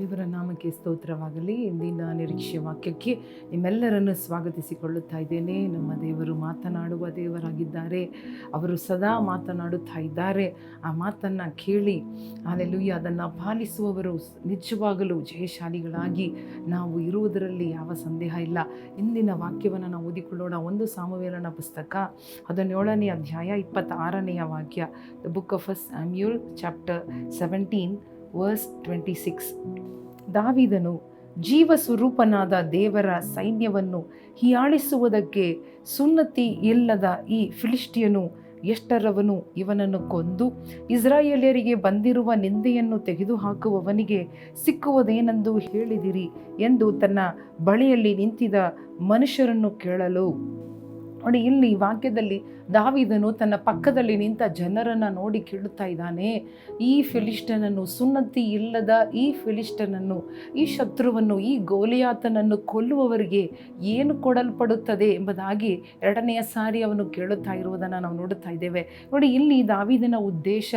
ದೇವರ ನಾಮಕ್ಕೆ ಸ್ತೋತ್ರವಾಗಲಿ. ಇಂದಿನ ನಿರೀಕ್ಷೆ ವಾಕ್ಯಕ್ಕೆ ನಿಮ್ಮೆಲ್ಲರನ್ನು ಸ್ವಾಗತಿಸಿಕೊಳ್ಳುತ್ತಾ ಇದ್ದೇನೆ. ನಮ್ಮ ದೇವರು ಮಾತನಾಡುವ ದೇವರಾಗಿದ್ದಾರೆ. ಅವರು ಸದಾ ಮಾತನಾಡುತ್ತಾ ಇದ್ದಾರೆ. ಆ ಮಾತನ್ನು ಕೇಳಿ ಅಲ್ಲೆಲ್ಲೂಯ್ಯ ಅದನ್ನು ಪಾಲಿಸುವವರು ನಿಜವಾಗಲೂ ಜಯಶಾಲಿಗಳಾಗಿ ನಾವು ಇರುವುದರಲ್ಲಿ ಯಾವ ಸಂದೇಹ ಇಲ್ಲ. ಇಂದಿನ ವಾಕ್ಯವನ್ನು ನಾವು ಓದಿಕೊಳ್ಳೋಣ. ಒಂದು ಸಾಮವೇಲನ ಪುಸ್ತಕ, ಹದಿನೇಳನೇ ಅಧ್ಯಾಯ, ಇಪ್ಪತ್ತಾರನೆಯ ವಾಕ್ಯ. The book of Samuel chapter seventeen verse twenty six ದಾವಿದನು ಜೀವ ಸ್ವರೂಪನಾದ ದೇವರ ಸೈನ್ಯವನ್ನು ಹೀಯಾಳಿಸುವುದಕ್ಕೆ ಸುನ್ನತಿ ಇಲ್ಲದ ಈ ಫಿಲಿಷ್ಟಿಯನು ಎಷ್ಟರವನು ಇವನನ್ನು ಕೊಂದು ಇಸ್ರಾಯೇಲ್ಯರಿಗೆ ಬಂದಿರುವ ನಿಂದೆಯನ್ನು ತೆಗೆದುಹಾಕುವವನಿಗೆ ಸಿಕ್ಕುವುದೇನೆಂದು ಹೇಳಿದಿರಿ ಎಂದು ತನ್ನ ಬಳಿಯಲ್ಲಿ ನಿಂತಿದ ಮನುಷ್ಯರನ್ನು ಕೇಳಲು ನೋಡಿ, ಇಲ್ಲಿ ವಾಕ್ಯದಲ್ಲಿ ದಾವಿದನು ತನ್ನ ಪಕ್ಕದಲ್ಲಿ ನಿಂತ ಜನರನ್ನು ನೋಡಿ ಕೇಳುತ್ತಾ ಇದ್ದಾನೆ. ಈ ಫಿಲಿಸ್ಟನನ್ನು ಸುನ್ನತಿ ಇಲ್ಲದ ಈ ಫಿಲಿಸ್ಟನನ್ನು ಈ ಶತ್ರುವನ್ನು, ಈ ಗೋಲಿಯಾತನನ್ನು ಕೊಲ್ಲುವವರಿಗೆ ಏನು ಕೊಡಲ್ಪಡುತ್ತದೆ ಎಂಬುದಾಗಿ ಎರಡನೆಯ ಸಾರಿ ಅವನು ಕೇಳುತ್ತಾ ಇರುವುದನ್ನು ನಾವು ನೋಡುತ್ತಾ ಇದ್ದೇವೆ. ನೋಡಿ, ಇಲ್ಲಿ ದಾವಿದನ ಉದ್ದೇಶ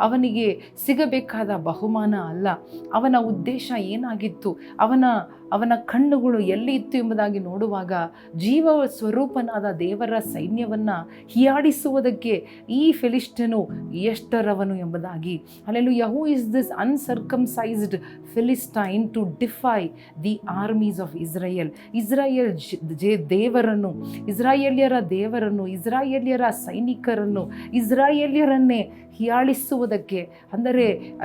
ಅವನಿಗೆ ಸಿಗಬೇಕಾದ ಬಹುಮಾನ ಅಲ್ಲ. ಅವನ ಉದ್ದೇಶ ಏನಾಗಿತ್ತು? ಅವನ ಅವನ ಕಣ್ಣುಗಳು ಎಲ್ಲಿ ಇತ್ತು ಎಂಬುದಾಗಿ ನೋಡುವಾಗ ಜೀವ ಸ್ವರೂಪನಾದ ದೇವರ ಸೈನ್ಯವನ್ನು ಹಿಯಾಡಿಸುವುದಕ್ಕೆ ಈ ಫಿಲಿಸ್ಟನು ಎಷ್ಟರವನು ಎಂಬುದಾಗಿ. ಅಲ್ಲೆಲ್ಲೂ Yahoo is this uncircumcised Philistine to defy the armies of Israel Israel J ದೇವರನ್ನು, ಇಸ್ರಾಯೇಲ್ಯರ ದೇವರನ್ನು, ಇಸ್ರಾಯೇಲ್ಯರ ಸೈನಿಕರನ್ನು, ಇಸ್ರಾಯೇಲ್ಯರನ್ನೇ ಹಿಯಾಳಿಸುವುದಕ್ಕೆ, ಅಂದರೆ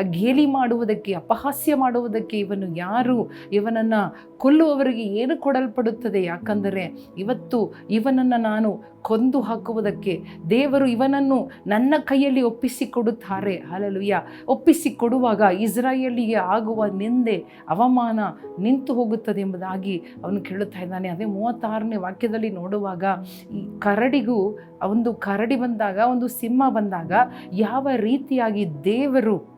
ಗೇಲಿ ಮಾಡುವುದಕ್ಕೆ, ಅಪಹಾಸ್ಯ ಮಾಡುವುದಕ್ಕೆ ಇವನು ಯಾರು? ಇವನನ್ನು ಕೊಲ್ಲುವವರಿಗೆ ಏನು ಕೊಡಲ್ಪಡುತ್ತದೆ? ಯಾಕಂದರೆ ಇವತ್ತು ಇವನನ್ನು ನಾನು ಕೊಂದು ಹಾಕುವುದಕ್ಕೆ ದೇವರು ಇವನನ್ನು ನನ್ನ ಕೈಯಲ್ಲಿ ಒಪ್ಪಿಸಿಕೊಡುತ್ತಾರೆ. ಅಲಲುಯ್ಯ ಒಪ್ಪಿಸಿಕೊಡುವಾಗ ಇಸ್ರಾಯೇಲಿಗೆ ಆಗುವ ನಿಂದೆ, ಅವಮಾನ ನಿಂತು ಹೋಗುತ್ತದೆ ಎಂಬುದಾಗಿ ಅವನು ಕೇಳುತ್ತಾ ಇದ್ದಾನೆ. ಅದೇ ಮೂವತ್ತಾರನೇ ವಾಕ್ಯದಲ್ಲಿ ನೋಡುವಾಗ ಈ ಕರಡಿಗೂ ಒಂದು ಕರಡಿ ಬಂದಾಗ, ಒಂದು ಸಿಂಹ ಬಂದಾಗ ಯಾವ ರೀತಿಯಾಗಿ ದೇವರು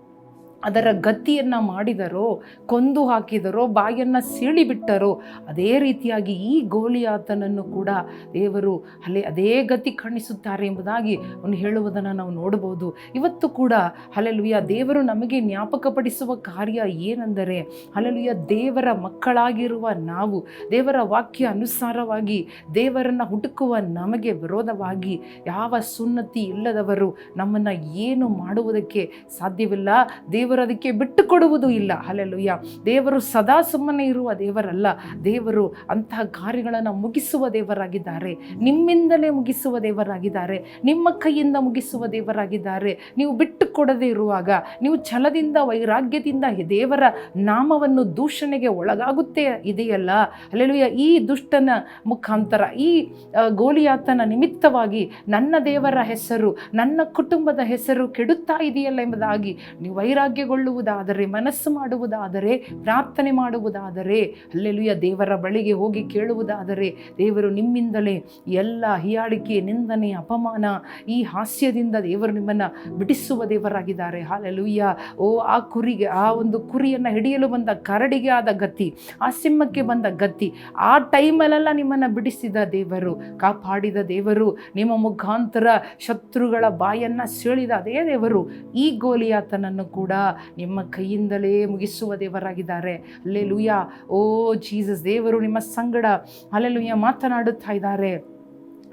ಅದರ ಗತಿಯನ್ನು ಮಾಡಿದರೋ, ಕೊಂದು ಹಾಕಿದರೋ, ಬಾಯನ್ನು ಸೀಳಿಬಿಟ್ಟರೋ ಅದೇ ರೀತಿಯಾಗಿ ಈ ಗೋಲಿಯಾತನನ್ನು ಕೂಡ ದೇವರು ಅಲ್ಲಿ ಅದೇ ಗತಿ ಕಾಣಿಸುತ್ತಾರೆ ಎಂಬುದಾಗಿ ಅವನು ಹೇಳುವುದನ್ನು ನಾವು ನೋಡಬಹುದು. ಇವತ್ತು ಕೂಡ ಹಲಲುಯ್ಯ ದೇವರು ನಮಗೆ ಜ್ಞಾಪಕಪಡಿಸುವ ಕಾರ್ಯ ಏನೆಂದರೆ ಹಲಲುಯ್ಯ ದೇವರ ಮಕ್ಕಳಾಗಿರುವ ನಾವು, ದೇವರ ವಾಕ್ಯ ಅನುಸಾರವಾಗಿ ದೇವರನ್ನು ಹುಡುಕುವ ನಮಗೆ ವಿರೋಧವಾಗಿ ಯಾವ ಸುನ್ನತಿ ಇಲ್ಲದವರು ನಮ್ಮನ್ನು ಏನು ಮಾಡುವುದಕ್ಕೆ ಸಾಧ್ಯವಿಲ್ಲ, ದೇವರು ಅದಕ್ಕೆ ಬಿಟ್ಟು ಕೊಡುವುದು ಇಲ್ಲ. ಅಲ್ಲೆಲ್ಲುಯ್ಯ ದೇವರು ಸದಾ ಸುಮ್ಮನೆ ಇರುವ ದೇವರಲ್ಲ. ದೇವರು ಅಂತಹ ಕಾರ್ಯಗಳನ್ನು ಮುಗಿಸುವ ದೇವರಾಗಿದ್ದಾರೆ. ನಿಮ್ಮಿಂದಲೇ ಮುಗಿಸುವ ದೇವರಾಗಿದ್ದಾರೆ. ನಿಮ್ಮ ಕೈಯಿಂದ ಮುಗಿಸುವ ದೇವರಾಗಿದ್ದಾರೆ. ನೀವು ಬಿಟ್ಟು ಕೊಡದೇ ಇರುವಾಗ, ನೀವು ಛಲದಿಂದ, ವೈರಾಗ್ಯದಿಂದ ದೇವರ ನಾಮವನ್ನು ದೂಷಣೆಗೆ ಒಳಗಾಗುತ್ತೆ ಇದೆಯಲ್ಲ? ಅಲ್ಲೆಲ್ಲುಯ್ಯ ಈ ದುಷ್ಟನ ಮುಖಾಂತರ, ಈ ಗೋಲಿಯಾತನ ನಿಮಿತ್ತವಾಗಿ ನನ್ನ ದೇವರ ಹೆಸರು, ನನ್ನ ಕುಟುಂಬದ ಹೆಸರು ಕೆಡುತ್ತಾ ಇದೆಯಲ್ಲ ಎಂಬುದಾಗಿ ನೀವು ವೈರಾಗ್ಯಗೊಳ್ಳುವುದಾದರೆ ಮನಸ್ಸು ಮಾಡುವುದಾದರೆ, ಪ್ರಾರ್ಥನೆ ಮಾಡುವುದಾದರೆ ಅಲ್ಲೆಲುಯ ದೇವರ ಬಳಿಗೆ ಹೋಗಿ ಕೇಳುವುದಾದರೆ, ದೇವರು ನಿಮ್ಮಿಂದಲೇ ಎಲ್ಲ ಹಿಯಾಳಿಕೆ, ನಿಂದನೆ, ಅಪಮಾನ, ಈ ಹಾಸ್ಯದಿಂದ ದೇವರು ನಿಮ್ಮನ್ನು ಬಿಡಿಸುವ ದೇವರಾಗಿದ್ದಾರೆ. ಹಾಲೆಲುಯ್ಯ ಓ, ಆ ಕುರಿಗೆ, ಆ ಒಂದು ಕುರಿಯನ್ನು ಹಿಡಿಯಲು ಬಂದ ಕರಡಿಗೆ ಆದ ಗತಿ, ಆ ಸಿಂಹಕ್ಕೆ ಬಂದ ಗತಿ, ಆ ಟೈಮಲ್ಲೆಲ್ಲ ನಿಮ್ಮನ್ನು ಬಿಡಿಸಿದ ದೇವರು, ಕಾಪಾಡಿದ ದೇವರು, ನಿಮ್ಮ ಮುಖಾಂತರ ಶತ್ರುಗಳ ಬಾಯನ್ನು ಸೆಳಿದ ಅದೇ ದೇವರು, ಈ ಗೋಲಿಯಾತನನ್ನು ಕೂಡ ನಿಮ್ಮ ಕೈಯಿಂದಲೇ ಮುಗಿಸುವ ದೇವರಾಗಿದ್ದಾರೆ. ಅಲ್ಲೇ ಲೂಯ ಓ ಜೀಸಸ್ ದೇವರು ನಿಮ್ಮ ಸಂಗಡ. ಅಲ್ಲೆಲುಯ್ಯ ಮಾತನಾಡುತ್ತಾ ಇದ್ದಾರೆ.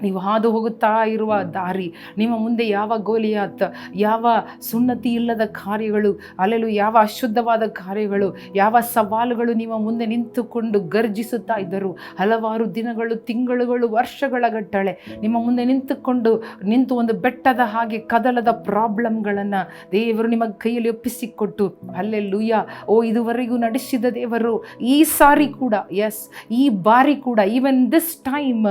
ನೀವು ಹಾದು ಹೋಗುತ್ತಾ ಇರುವ ದಾರಿ ನಿಮ್ಮ ಮುಂದೆ ಯಾವ ಗೋಲಿಯಾತ್ ಯಾವ ಸುನ್ನತಿ ಇಲ್ಲದ ಕಾರ್ಯಗಳು ಅಲ್ಲೆಲ್ಲೂ ಯಾವ ಅಶುದ್ಧವಾದ ಕಾರ್ಯಗಳು ಯಾವ ಸವಾಲುಗಳು ನಿಮ್ಮ ಮುಂದೆ ನಿಂತುಕೊಂಡು ಗರ್ಜಿಸುತ್ತಾ ಇದ್ದರು. ಹಲವಾರು ದಿನಗಳು ತಿಂಗಳುಗಳು ವರ್ಷಗಳ ಗಟ್ಟಳೆ ನಿಮ್ಮ ಮುಂದೆ ನಿಂತುಕೊಂಡು ನಿಂತು ಒಂದು ಬೆಟ್ಟದ ಹಾಗೆ ಕದಲದ ಪ್ರಾಬ್ಲಮ್ಗಳನ್ನು ದೇವರು ನಿಮ್ಮ ಕೈಯಲ್ಲಿ ಒಪ್ಪಿಸಿಕೊಟ್ಟು ಅಲ್ಲೇ ಲೂಯ ಓ ಇದುವರೆಗೂ ನಡೆಸಿದ ದೇವರು ಈ ಸಾರಿ ಕೂಡ ಎಸ್ ಈ ಬಾರಿ ಕೂಡ even this time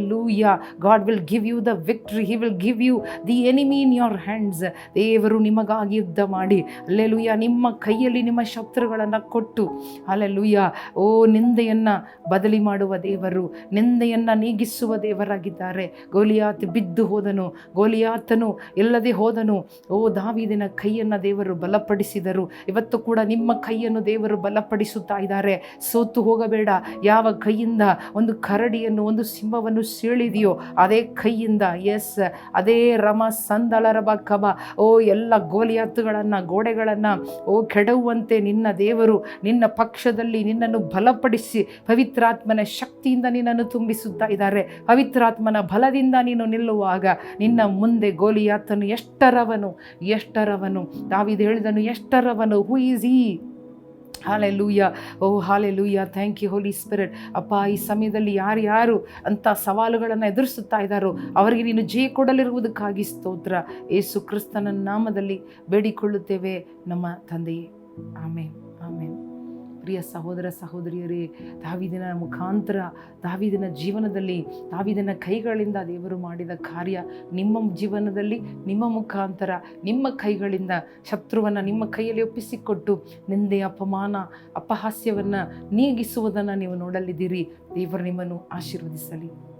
ಲೂಯ God will give you the victory he will give you the enemy in your hands ದೇವರು ನಿಮಗಾಗಿ ಯುದ್ಧ ಮಾಡಿ. ಅಲ್ಲೆಲುಯ್ಯ ನಿಮ್ಮ ಕೈಯಲ್ಲಿ ನಿಮ್ಮ ಶತ್ರುಗಳನ್ನು ಕೊಟ್ಟು. ಅಲ್ಲೆಲುಯ್ಯ ಓ ನಿಂದೆಯನ್ನು ಬದಲಿ ಮಾಡುವ ದೇವರು, ನಿಂದೆಯನ್ನು ನೀಗಿಸುವ ದೇವರಾಗಿದ್ದಾರೆ. ಗೋಲಿಯಾತ್ ಬಿದ್ದು ಹೋದನು, ಗೋಲಿಯಾತನು ಇಲ್ಲದೆ ಹೋದನು. ಓ ದಾವಿದಿನ ಕೈಯನ್ನು ದೇವರು ಬಲಪಡಿಸಿದರು. ಇವತ್ತು ಕೂಡ ನಿಮ್ಮ ಕೈಯನ್ನು ದೇವರು ಬಲಪಡಿಸುತ್ತಾ ಇದ್ದಾರೆ. ಸೋತು ಹೋಗಬೇಡ. ಯಾವ ಕೈಯಿಂದ? ಒಂದು ಕರಡಿಯನ್ನು, ಒಂದು ಸಿಂಹವನ್ನು ಸೀಳಿದೆಯೋ? ಇದೆಯೋ? ಅದೇ ಕೈಯಿಂದ ಎಸ್, ಅದೇ ರಮ ಸಂದಳರ ಬಕ್ಕಬ ಓ, ಎಲ್ಲ ಗೋಲಿಯಾತುಗಳನ್ನು ಗೋಡೆಗಳನ್ನು, ಓ, ಕೆಡವುವಂತೆ ನಿನ್ನ ದೇವರು ನಿನ್ನ ಪಕ್ಷದಲ್ಲಿ ನಿನ್ನನ್ನು ಬಲಪಡಿಸಿ ಪವಿತ್ರಾತ್ಮನ ಶಕ್ತಿಯಿಂದ ನಿನ್ನನ್ನು ತುಂಬಿಸುತ್ತಾ ಇದ್ದಾರೆ. ಪವಿತ್ರಾತ್ಮನ ಬಲದಿಂದ ನೀನು ನಿಲ್ಲುವಾಗ ನಿನ್ನ ಮುಂದೆ ಗೋಲಿಯಾತನು ಎಷ್ಟರವನು ಎಷ್ಟರವನು. ತಾವಿದು ಹೇಳಿದನು, ಎಷ್ಟರವನು. ಹೂ ಈಸ್ ಈ hallelujah oh hallelujah thank you holy spirit ಅಪ್ಪ, ಈ ಸಮಯದಲ್ಲಿ ಯಾರ್ಯಾರು ಅಂಥ ಸವಾಲುಗಳನ್ನು ಎದುರಿಸುತ್ತಾ ಇದ್ದಾರೋ ಅವರಿಗೆ ನೀನು ಜಯ ಕೊಡಲಿರುವುದಕ್ಕಾಗಿ ಸ್ತೋತ್ರ. ಏಸು ಕ್ರಿಸ್ತನ ನಾಮದಲ್ಲಿ ಬೇಡಿಕೊಳ್ಳುತ್ತೇವೆ ನಮ್ಮ ತಂದೆಯೇ. ಆಮೇನ್. ಪ್ರಿಯ ಸಹೋದರ ಸಹೋದರಿಯರೇ, ದಾವಿದಿನ ಮುಖಾಂತರ, ದಾವಿದಿನ ಜೀವನದಲ್ಲಿ, ದಾವಿದಿನ ಕೈಗಳಿಂದ ದೇವರು ಮಾಡಿದ ಕಾರ್ಯ ನಿಮ್ಮ ಜೀವನದಲ್ಲಿ, ನಿಮ್ಮ ಮುಖಾಂತರ, ನಿಮ್ಮ ಕೈಗಳಿಂದ ಶತ್ರುವನ್ನು ನಿಮ್ಮ ಕೈಯಲ್ಲಿ ಒಪ್ಪಿಸಿಕೊಟ್ಟು ನಿಂದೆ ಅಪಮಾನ, ಅಪಹಾಸ್ಯವನ್ನು ನೀಗಿಸುವುದನ್ನು ನೀವು ನೋಡಲಿದ್ದೀರಿ. ದೇವರು ನಿಮ್ಮನ್ನು ಆಶೀರ್ವದಿಸಲಿ.